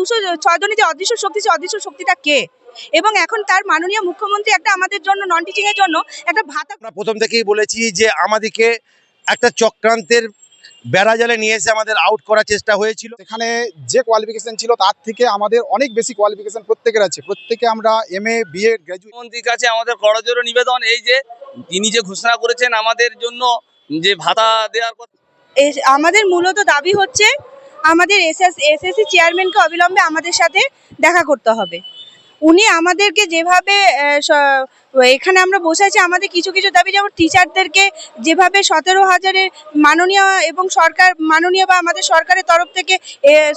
দুশো ছজনের যে অদৃশ্য শক্তি সেই অদৃশ্য শক্তিটা কে? এবং এখন তার মাননীয় মুখ্যমন্ত্রী একটা আমাদের জন্য নন টিচিং এর জন্য একটা ভাতা আমরা প্রথম থেকেই বলেছি যে আমাদেরকে একটা চক্রান্তের বেড়া জালে নিয়ে এসে আমাদের আউট করার চেষ্টা হয়েছিল। এখানে যে কোয়ালিফিকেশন ছিল তার থেকে আমাদের অনেক বেশি কোয়ালিফিকেশন প্রত্যেকের আছে। প্রত্যেকে আমরা এম এ বিএ গ্র্যাজুয়েট মুখ্যমন্ত্রীর কাছে আমাদের করজোড়ো নিবেদন এই যে তিনি যে ঘোষণা করেছেন আমাদের জন্য যে ভাতা দেওয়ার আমাদের মূলত দাবি হচ্ছে আমাদের এসএস, এসএসসি চেয়ারম্যানকে অবিলম্বে আমাদের সাথে দেখা করতে হবে। উনি আমাদেরকে যেভাবে এখানে আমরা বসে আছি, আমাদের কিছু কিছু দাবি, যেমন টিচারদেরকে যেভাবে সতেরো হাজারের মাননীয় এবং সরকার, মাননীয় বা আমাদের সরকারের তরফ থেকে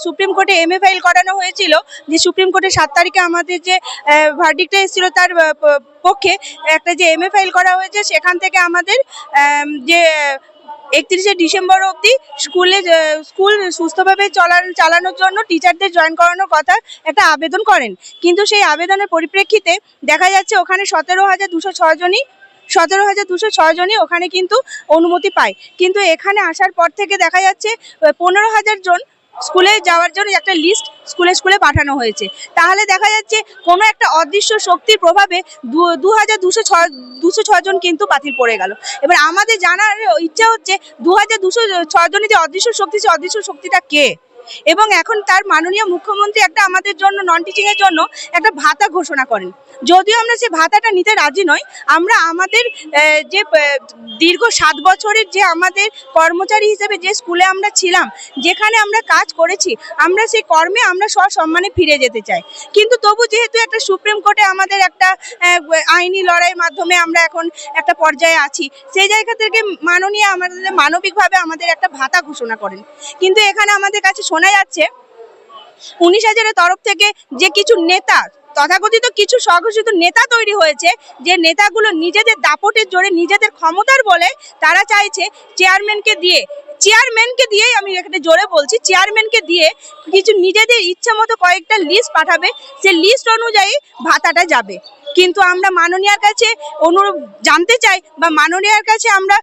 সুপ্রিম কোর্টে এমএ ফাইল করানো হয়েছিল, যে সুপ্রিম কোর্টের সাত তারিখে আমাদের যে ভার্ডিক্টটা এসেছিল তার পক্ষে একটা যে এমএ ফাইল করা হয়েছে, সেখান থেকে আমাদের যে একত্রিশে ডিসেম্বর অবধি স্কুলে স্কুল সুস্থভাবে চলার চালানোর জন্য টিচারদের জয়েন করানোর কথা একটা আবেদন করেন। কিন্তু সেই আবেদনের পরিপ্রেক্ষিতে দেখা যাচ্ছে ওখানে সতেরো হাজার দুশো ছজনই সতেরো হাজার দুশো ছজনই ওখানে কিন্তু অনুমতি পায়। কিন্তু এখানে আসার পর থেকে দেখা যাচ্ছে পনেরো হাজার জন স্কুলে যাওয়ার জন্য একটা লিস্ট স্কুলে স্কুলে পাঠানো হয়েছে। তাহলে দেখা যাচ্ছে কোনো একটা অদৃশ্য শক্তির প্রভাবে দু- হাজার দুশো ছ, দুশো ছজন কিন্তু বাতিল পড়ে গেল। এবার আমাদের জানার ইচ্ছা হচ্ছে দু হাজার দুশো ছজনের যে অদৃশ্য শক্তি সে অদৃশ্য শক্তিটা কে? এবং এখন তার মাননীয় মুখ্যমন্ত্রী একটা আমাদের জন্য নন টিচিং এর জন্য একটা ভাতা ঘোষণা করেন। যদিও আমরা সে ভাতাটা নিতে রাজি নই, আমরা আমাদের যে দীর্ঘ সাত বছরের যে আমাদের কর্মচারী হিসেবে যে স্কুলে আমরা ছিলাম, যেখানে আমরা কাজ করেছি, আমরা সেই কর্মে আমরা সসম্মানে ফিরে যেতে চাই। কিন্তু তবু যেহেতু একটা সুপ্রিম কোর্টে আমাদের একটা আইনি লড়াইয়ের মাধ্যমে আমরা এখন একটা পর্যায়ে আছি, সেই জায়গা থেকে মাননীয় আমাদের মানবিকভাবে আমাদের একটা ভাতা ঘোষণা করেন। কিন্তু এখানে আমাদের কাছে শোনা যাচ্ছে, উনিশ হাজারের তরফ থেকে যে কিছু নেতা, তথাকথিত কিছু স্বঘোষিত নেতা তৈরি হয়েছে, যে নেতাগুলো নিজেদের দাপটের জোরে নিজেদের ক্ষমতার বলে তারা চাইছে চেয়ারম্যানকে দিয়ে। চেয়ারম্যানকে দিয়েই আমি এখানে জোরে বলছি চেয়ারম্যানকে দিয়ে কিছু নিজেদের ইচ্ছা মতো কয়েকটা লিস্ট পাঠাবে সে লিস্ট অনুযায়ী ভাতাটা যাবে। কিন্তু আমরা মাননীয়ার কাছে অনুরোধ জানতে চাই বা মাননীয়ার কাছে আমরা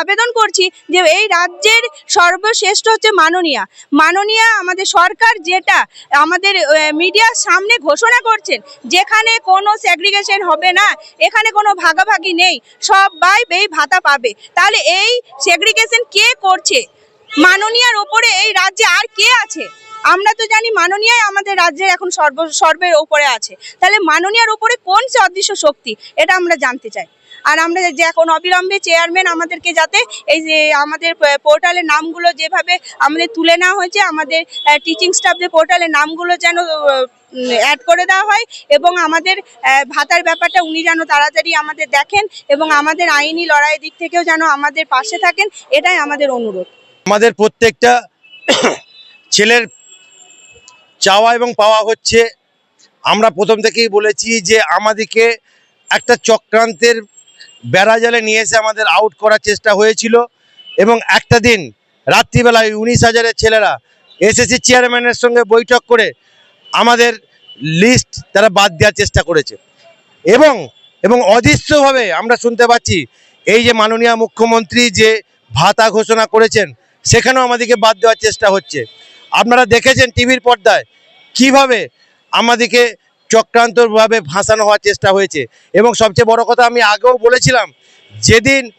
আবেদন করছি যে এই রাজ্যের সর্বশ্রেষ্ঠ হচ্ছে মাননীয়া। মাননীয়া আমাদের সরকার যেটা, আমাদের মিডিয়ার সামনে ঘোষণা করছেন, যেখানে কোনো সেগ্রিগেশন হবে না, এখানে কোনো ভাগাভাগি নেই সবাই এই ভাতা পাবে। তাহলে এই সেগ্রিগেশন কে করছে? মাননীয়ার ওপরে এই রাজ্যে আর কে আছে? আমরা তো জানি মাননীয়াই আমাদের রাজ্যের এখন সর্ব সর্বের ওপরে আছে। তাহলে মাননীয়ার ওপরে কোন সে অদৃশ্য শক্তি? এটা আমরা জানতে চাই। আর আমরা যে এখন অবিলম্বে চেয়ারম্যান আমাদেরকে যাতে এই যে আমাদের পোর্টালের নামগুলো যেভাবে আমাদের তুলে নেওয়া হয়েছে, আমাদের টিচিং স্টাফদের পোর্টালের নামগুলো যেন অ্যাড করে দেওয়া হয় এবং আমাদের ভাতার ব্যাপারটা উনি যেন তাড়াতাড়ি আমাদের দেখেন এবং আমাদের আইনি লড়াইয়ের দিক থেকেও যেন আমাদের পাশে থাকেন, এটাই আমাদের অনুরোধ। আমাদের প্রত্যেকটা ছেলের চাওয়া এবং পাওয়া হচ্ছে। আমরা প্রথম থেকেই বলেছি যে আমাদেরকে একটা চক্রান্তের বেড়াজালে নিয়ে এসে আমাদের আউট করার চেষ্টা হয়েছিল এবং একটা দিন রাত্রিবেলায় উনিশ হাজারের ছেলেরা এসএসসি চেয়ারম্যানের সঙ্গে বৈঠক করে আমাদের লিস্ট তারা বাদ দেওয়ার চেষ্টা করেছে। এবং এবং অদৃশ্যভাবে আমরা শুনতে পাচ্ছি এই যে মাননীয় মুখ্যমন্ত্রী যে ভাতা ঘোষণা করেছেন, সেখানেও আমাদেরকে বাদ দেওয়ার চেষ্টা হচ্ছে। আপনারা দেখেছেন টিভির পর্দায় কীভাবে আমাদেরকে চক্রান্তভাবে ভাসানো হওয়ার চেষ্টা হয়েছে। এবং সবচেয়ে বড় কথা আমি আগেও বলেছিলাম, যেদিন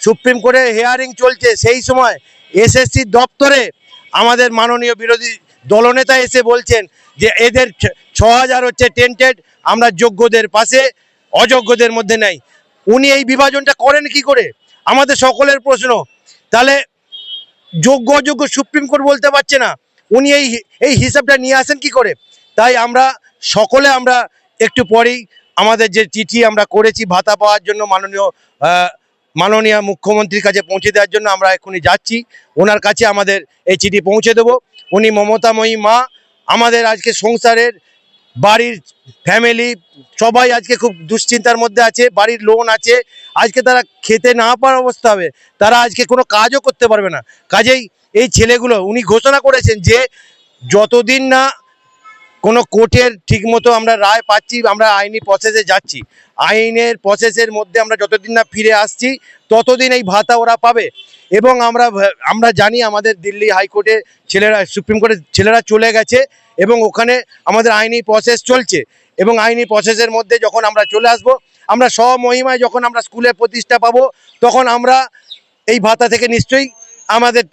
সুপ্রিম কোর্টে হিয়ারিং চলছে, সেই সময় এসএসসি দপ্তরে আমাদের মাননীয় বিরোধী দলনেতা এসে বলছেন যে এদের ছ- হাজার হচ্ছে টেন্টেড আমরা যোগ্যদের পাশে, অযোগ্যদের মধ্যে নেই। উনি এই বিভাজনটা করেন কি করে? আমাদের সকলের প্রশ্ন। তাহলে যোগ্য অযোগ্য সুপ্রিম কোর্ট বলতে পারছে না। উনি এই এই হিসাবটা নিয়ে আসেন কি করে? তাই আমরা সকলে আমরা একটু পরেই আমাদের যে চিঠি আমরা করেছি ভাতা পাওয়ার জন্য মাননীয় মাননীয় মুখ্যমন্ত্রীর কাছে পৌঁছে দেওয়ার জন্য আমরা এখনই যাচ্ছি। ওনার কাছে আমাদের এই চিঠি পৌঁছে দেবো। উনি মমতাময়ী মা, আমাদের আজকে সংসারের বাড়ির ফ্যামিলি সবাই আজকে খুব দুশ্চিন্তার মধ্যে আছে, বাড়ির লোন আছে। আজকে তারা খেতে না পাওয়ার অবস্থা হবে। তারা আজকে কোনো কাজও করতে পারবে না। কাজেই এই ছেলেগুলো, উনি ঘোষণা করেছেন যে যতদিন না কোনো কোর্টের ঠিকমতো আমরা রায় পাচ্ছি, আমরা আইনি প্রসেসে যাচ্ছি, আইনের প্রসেসের মধ্যে আমরা যতদিন না ফিরে আসছি, ততদিন এই ভাতা ওরা পাবে। এবং আমরা আমরা জানি আমাদের দিল্লি হাইকোর্টে ছেলেরা, সুপ্রিম কোর্টের ছেলেরা চলে গেছে এবং ওখানে আমাদের আইনি প্রসেস চলছে। এবং আইনি প্রসেসের মধ্যে যখন আমরা চলে আসব, আমরা স্বমহিমায় যখন আমরা স্কুলে প্রতিষ্ঠা পাবো, তখন আমরা এই ভাতা থেকে নিশ্চয়ই আমাদের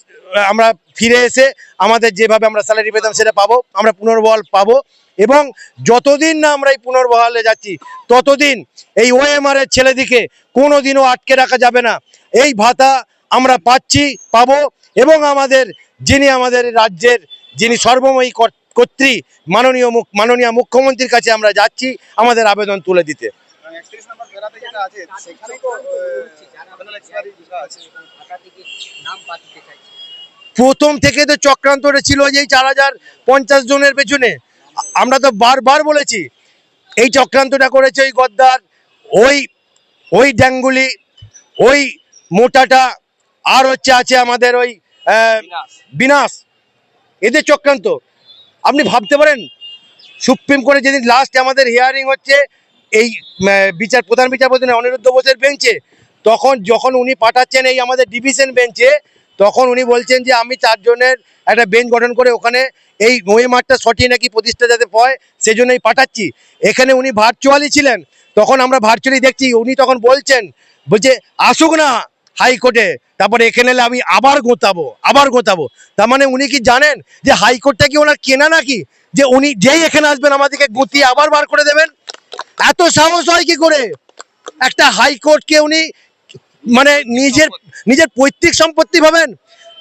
আমরা ফিরে এসে আমাদের যেভাবে আমরা স্যালারি পেতাম সেটা পাবো, আমরা পুনর্বহাল পাবো এবং যতদিন না আমরা এই পুনর্বহালে যাচ্ছি, ততদিন এই ওএমআর এর ছেলেদিকে কোনো দিনও আটকে রাখা যাবে না। এই ভাতা আমরা পাচ্ছি, পাবো এবং আমাদের যিনি আমাদের রাজ্যের যিনি সর্বময়ী কর- কর্ত্রী, মাননীয় মুখ, মাননীয় মুখ্যমন্ত্রীর কাছে আমরা যাচ্ছি আমাদের আবেদন তুলে দিতে। প্রথম থেকে তো চক্রান্তটা ছিল যে এই চার হাজার পঞ্চাশ জনের পেছনে। আমরা তো বারবার বলেছি এই চক্রান্তটা করেছে ওই গদ্দার ওই ওই ড্যাঙ্গুলি ওই মোটাটা আর হচ্ছে আছে আমাদের ওই বিনাশ। এদের চক্রান্ত। আপনি ভাবতে পারেন সুপ্রিম কোর্টে যেদিন লাস্ট আমাদের হিয়ারিং হচ্ছে এই বিচার প্রধান বিচারপতি অনিরুদ্ধ বোসের বেঞ্চে তখন যখন উনি পাঠাচ্ছেন এই আমাদের ডিভিশন বেঞ্চে তখন উনি বলছেন যে আমি চারজনের একটা বেঞ্চ গঠন করে ওখানে এই মহিমারটা সঠিক নাকি প্রতিষ্ঠা যাতে হয় সেজন্যই পাঠাচ্ছি। এখানে উনি ভার্চুয়ালি ছিলেন। তখন আমরা ভার্চুয়ালি দেখছি, উনি তখন বলছেন বলছে আসুক না হাইকোর্টে, তারপরে এখানে এলে আমি আবার গোতাবো আবার গোতাবো। তার মানে উনি কি জানেন যে হাইকোর্টটা কি ওনার কেনা নাকি? যে উনি যেই এখানে আসবেন আমাদেরকে গুতিয়ে আবার বার করে দেবেন? এত সাহস হয় কি করে? একটা হাইকোর্টকে উনি মানে নিজের নিজের পৈতৃক সম্পত্তি ভাবেন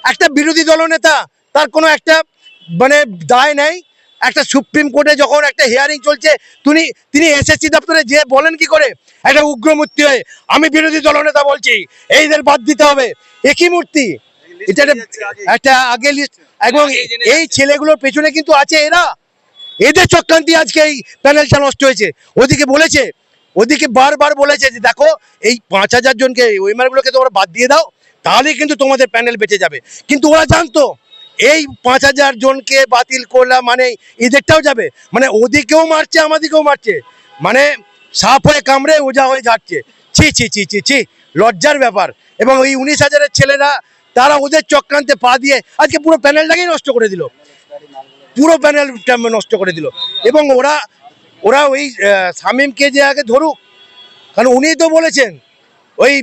একটা বিরোধী দলনেতা তার কোনো একটা মানে দায় নেই। একটা সুপ্রিম কোর্টে যখন একটা হিয়ারিং চলছে তিনি তিনি এসএসসি দপ্তরে যে বলেন কি করে একটা উগ্রমূর্তি হয়ে আমি বিরোধী দলনেতা বলছি এইদের বাদ দিতে হবে। একই মূর্তি এটা একটা- একটা আগে লিস্ট এবং এই ছেলেগুলোর পেছনে কিন্তু আছে এরা। এদের চক্রান্তি আজকে এই প্যানেলটা নষ্ট হয়েছে। ওদিকে বলেছে ওদিকে বারবার বলেছে যে, দেখো, এই পাঁচ হাজার জনকে ওইমারগুলোকে তোমরা বাদ দিয়ে দাও, তাহলেই কিন্তু তোমাদের প্যানেল বেঁচে যাবে। কিন্তু ওরা জানতো, এই পাঁচ হাজার জনকে বাতিল করলাম মানে এদেরটাও যাবে। মানে ওদিকেও মারছে, আমাদিকেও মারছে। মানে সাপ হয়ে কামড়ে ওজা হয়ে যাচ্ছে ছি ছি ছি ছি ছি, লজ্জার ব্যাপার। এবং ওই উনিশ হাজারের ছেলেরা, তারা ওদের চক্রান্তে পা দিয়ে আজকে পুরো প্যানেলটাকেই নষ্ট করে দিল। পুরো প্যানেলটা নষ্ট করে দিল। এবং ওরা ওরা ওই শামীমকে যে আগে ধরুক। কারণ উনি তো বলেছেন, ওই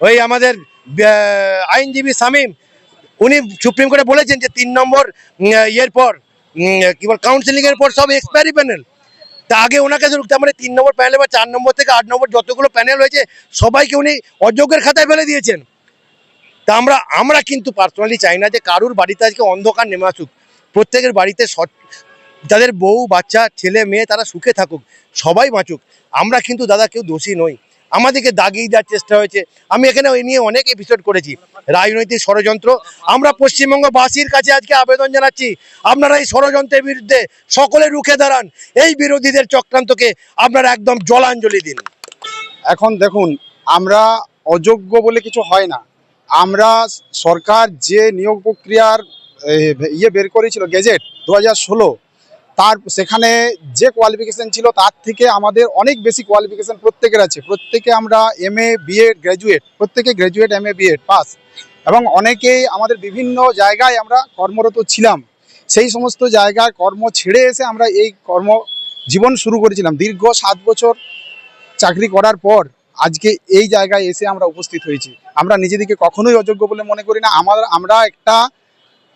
ওই আমাদের আইনজীবী শামীম, উনি সুপ্রিম কোর্টে বলেছেন যে তিন নম্বর ইয়ের পর কি বল কাউন্সিলিং এর পর সব এক্সপায়ারি প্যানেল তা আগে ওনাকে ধরুক, তার মানে তিন নম্বর প্যানেল বা চার নম্বর থেকে আট নম্বর যতগুলো প্যানেল হয়েছে, সবাইকে উনি অযোগ্যের খাতায় ফেলে দিয়েছেন। তা আমরা আমরা কিন্তু পার্সোনালি চাই না যে কারুর বাড়িতে আজকে অন্ধকার নেমে আসুক। প্রত্যেকের বাড়িতে তাদের বউ, বাচ্চা, ছেলে, মেয়ে, তারা সুখে থাকুক, সবাই বাঁচুক। আমরা কিন্তু দাদা কেউ দোষী নই। আমাদেরকে দাগিয়ে দেওয়ার চেষ্টা হয়েছে। আমি এখানে ওই নিয়ে অনেক এপিসোড করেছি। রাজনৈতিক ষড়যন্ত্র। আমরা পশ্চিমবঙ্গবাসীর কাছে আজকে আবেদন জানাচ্ছি, আপনারা এই ষড়যন্ত্রের বিরুদ্ধে সকলে রুখে দাঁড়ান। এই বিরোধীদের চক্রান্তকে আপনারা একদম জলাঞ্জলি দিন। এখন দেখুন, আমরা অযোগ্য বলে কিছু হয় না। আমরা সরকার যে নিয়োগ প্রক্রিয়ার ইয়ে বের করেছিল, গেজেট দু হাজার ষোলো তার সেখানে যে কোয়ালিফিকেশান ছিল, তার থেকে আমাদের অনেক বেশি কোয়ালিফিকেশান প্রত্যেকের আছে। প্রত্যেকে আমরা এম এ বিএড গ্র্যাজুয়েট প্রত্যেকে graduate M A BEd pass এবং অনেকেই আমাদের বিভিন্ন জায়গায় আমরা কর্মরত ছিলাম। সেই সমস্ত জায়গায় কর্ম ছেড়ে এসে আমরা এই কর্ম জীবন শুরু করেছিলাম। দীর্ঘ সাত বছর চাকরি করার পর আজকে এই জায়গায় এসে আমরা উপস্থিত হয়েছি। আমরা নিজেদেরকে কখনোই অযোগ্য বলে মনে করি না। আমার আমরা একটা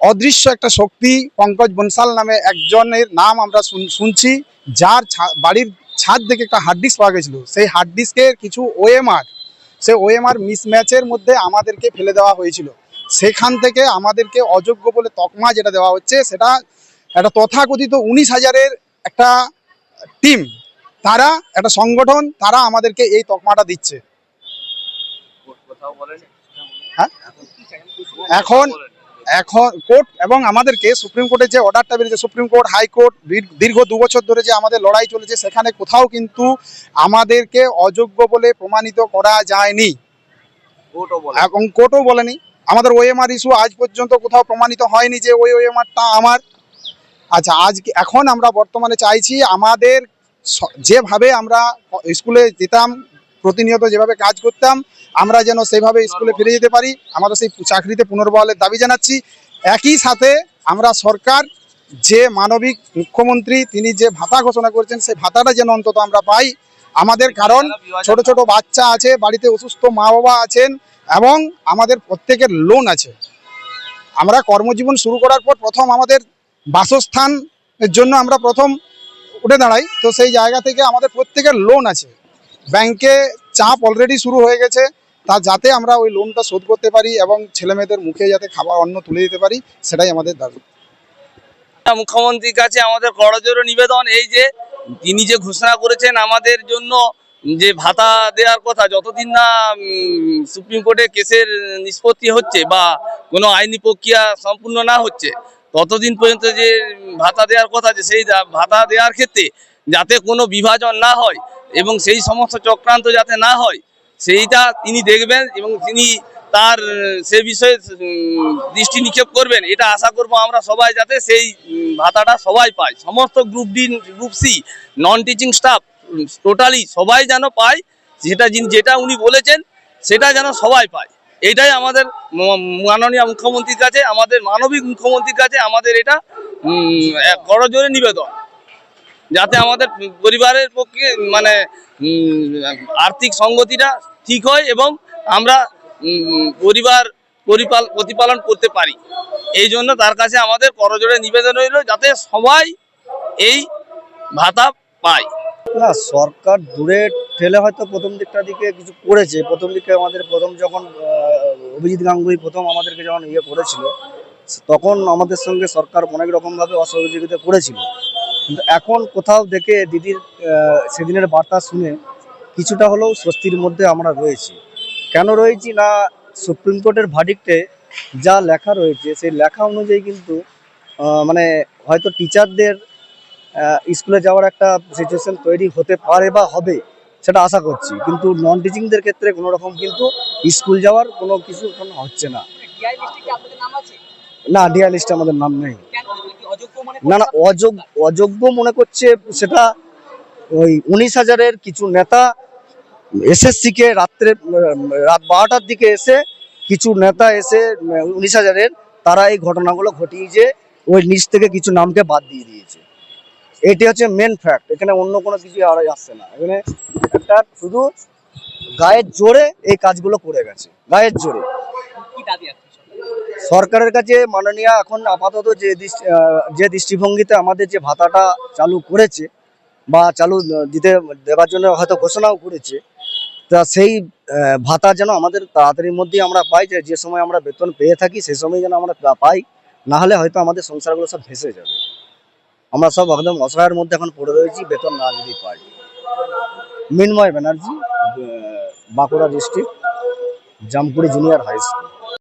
অদৃশ্য একটা শক্তি পঙ্কজ বনসাল নামে একজনের নাম আমরা শুন- শুনছি যার বাড়ির ছাদ থেকে একটা হার্ড ডিস্ক পাওয়া গেছিল। সেই হার্ড ডিস্কের কিছু ওএমআর সেই ওএমআর মিসম্যাচের মধ্যে আমাদেরকে ফেলে দেওয়া হয়েছিল। সেখান থেকে আমাদেরকে অযোগ্য বলে তকমা যেটা দেওয়া হচ্ছে সেটা একটা তথাকথিত উনিশ হাজারের একটা টিম তারা একটা সংগঠন তারা আমাদেরকে এই তকমাটা দিচ্ছে। হ্যাঁ? এখন এখন কোর্ট এবং আমাদেরকে সুপ্রিম কোর্টের যে অর্ডারটা বেরিয়েছে সুপ্রিম কোর্ট হাইকোর্ট দীর্ঘ দু বছর ধরে যে আমাদের লড়াই চলেছে সেখানে কোথাও কিন্তু আমাদেরকে অযোগ্য বলে প্রমাণিত করা যায়নি। কোর্টও বলে এবং কোর্টও বলেনি। আমাদের ওএমআর ইস্যু আজ পর্যন্ত কোথাও প্রমাণিত হয়নি যে ওই ওএমআরটা আমার। আচ্ছা আজ এখন আমরা বর্তমানে চাইছি আমাদের যেভাবে আমরা স্কুলে যেতাম প্রতিনিয়ত যেভাবে কাজ করতাম আমরা যেন সেভাবে স্কুলে ফিরে যেতে পারি। আমাদের সেই চাকরিতে পুনর্বহালের দাবি জানাচ্ছি। একই সাথে আমরা সরকার যে মানবিক মুখ্যমন্ত্রী তিনি যে ভাতা ঘোষণা করেছেন, সেই ভাতাটা যেন অন্তত আমরা পাই। আমাদের কারণ ছোট ছোট বাচ্চা আছে, বাড়িতে অসুস্থ মা বাবা আছেন এবং আমাদের প্রত্যেকের লোন আছে। আমরা কর্মজীবন শুরু করার পর প্রথম আমাদের বাসস্থানের জন্য আমরা প্রথম উঠে দাঁড়াই। তো সেই জায়গা থেকে আমাদের প্রত্যেকের লোন আছে। ব্যাংকে চাপ অলরেডি শুরু হয়ে গেছে। তা যাতে আমরা ওই লোনটা শোধ করতে পারি এবং ছেলেমেয়েদের মুখে যাতে খাবার অন্ন তুলে দিতে পারি, সেটাই আমাদের দাবি। মুখ্যমন্ত্রীর কাছে আমাদের করজোর নিবেদন এই যে, তিনি যে ঘোষণা করেছেন আমাদের জন্য যে ভাতা দেওয়ার কথা, যতদিন না সুপ্রিম কোর্টে কেসের নিষ্পত্তি হচ্ছে বা কোনো আইনি প্রক্রিয়া সম্পূর্ণ না হচ্ছে, ততদিন পর্যন্ত যে ভাতা দেওয়ার কথা যে সেই ভাতা দেওয়ার ক্ষেত্রে যাতে কোনো বিভাজন না হয় এবং সেই সমস্ত চক্রান্ত যাতে না হয় সেইটা তিনি দেখবেন এবং তিনি তার, সে বিষয়ে দৃষ্টি নিক্ষেপ করবেন। এটা আশা করব আমরা সবাই যাতে সেই ভাতাটা সবাই পায়। সমস্ত group D group C non teaching staff totally সবাই যেন পায়, যেটা যেটা উনি বলেছেন, সেটা যেন সবাই পায়। এটাই আমাদের মাননীয় মুখ্যমন্ত্রীর কাছে, আমাদের মানবিক মুখ্যমন্ত্রীর কাছে আমাদের এটা করজোরে নিবেদন। যাতে আমাদের পরিবারের পক্ষে মানে আর্থিক সঙ্গতিটা ঠিক হয় এবং আমরা পরিবার পরিপাল, প্রতিপালন করতে পারি। এই জন্য তার কাছে আমাদের করজোড়ে নিবেদন হইল যাতে সবাই এই ভাতা পায়। না, সরকার দূরে ঠেলে হয়তো প্রথম দিকটা দিকে কিছু করেছে। প্রথম দিকে আমাদের প্রথম যখন অভিজিৎ গাঙ্গুলি প্রথম আমাদেরকে যখন ইয়ে করেছিল, তখন আমাদের সঙ্গে সরকার অনেক রকমভাবে অসহযোগিতা করেছিল। কিন্তু এখন কোথাও দেখে দিদির সেদিনের বার্তা শুনে কিছুটা হলেও স্বস্তির মধ্যে আমরা রয়েছি। কেন রয়েছি না সুপ্রিম কোর্টের ভার্ডিক্টে যা লেখা রয়েছে সেই লেখা অনুযায়ী কিন্তু মানে হয়তো টিচারদের স্কুলে যাওয়ার একটা সিচুয়েশন তৈরি হতে পারে বা হবে সেটা আশা করছি। কিন্তু নন টিচিংদের ক্ষেত্রে কোনো রকম কিন্তু স্কুল যাওয়ার কোনো কিছু এখন হচ্ছে না। না ডিআর লিস্টে আমাদের নাম নেই। না না অযোগ্য অযোগ্য মনে করছে সেটা ওই উনিশ হাজারের কিছু নেতা এসএসসি কে রাত্রে রাত বারোটার দিকে এসে কিছু নেতা এসে উনিশ হাজারের তারা এই ঘটনাগুলো ঘটিয়েছে ওই নিচ থেকে কিছু নামকে বাদ দিয়ে দিয়েছে। এটি হচ্ছে মেন ফ্যাক্ট এখানে অন্য কোনো কিছু আর আসছে না। এখানে একটা শুধু গায়ের জোরে এই কাজগুলো করে গেছে গায়ের জোরে। সরকারের? কাছে মাননীয় এখন আপাতত যে দৃষ্টি- যে দৃষ্টিভঙ্গিতে আমাদের যে ভাতাটা চালু করেছে বা চালু দিতে দেওয়ার জন্য হয়তো ঘোষণাও করেছে তা সেই ভাতা যেন আমাদের তাড়াতাড়ির মধ্যেই আমরা পাই, যে যে সময় আমরা বেতন পেয়ে থাকি, সেই সময় যেন আমরা পাই। না হলে হয়তো আমাদের সংসারগুলো সব ভেসে যাবে। আমরা সব একদম অসহায়ের মধ্যে এখন পড়ে রয়েছি, বেতন না যদি পাই। Minmoy Banerjee Bankura district Jampuri junior high school.